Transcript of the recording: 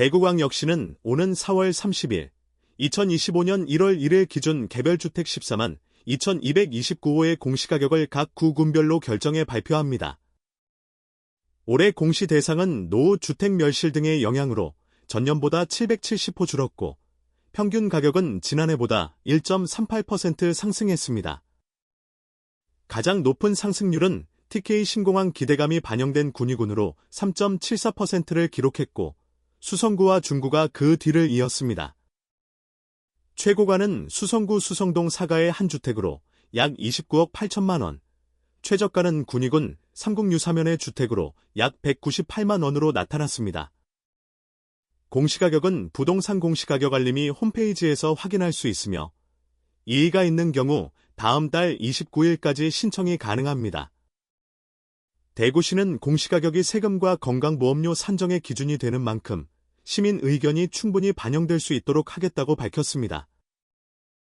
대구광 역시는 오는 4월 30일, 2025년 1월 1일 기준 개별주택 14만 2229호의 공시가격을 각 구군별로 결정해 발표합니다. 올해 공시 대상은 노후 주택 멸실 등의 영향으로 전년보다 770호 줄었고 평균 가격은 지난해보다 1.38% 상승했습니다. 가장 높은 상승률은 TK 신공항 기대감이 반영된 군위군으로 3.74%를 기록했고 수성구와 중구가 그 뒤를 이었습니다. 최고가는 수성구 수성동 사가의 한 주택으로 약 29억 8천만 원, 최저가는 군위군 삼국유 사면의 주택으로 약 198만 원으로 나타났습니다. 공시가격은 부동산 공시가격 알림이 홈페이지에서 확인할 수 있으며 이의가 있는 경우 다음 달 29일까지 신청이 가능합니다. 대구시는 공시가격이 세금과 건강보험료 산정의 기준이 되는 만큼 시민 의견이 충분히 반영될 수 있도록 하겠다고 밝혔습니다.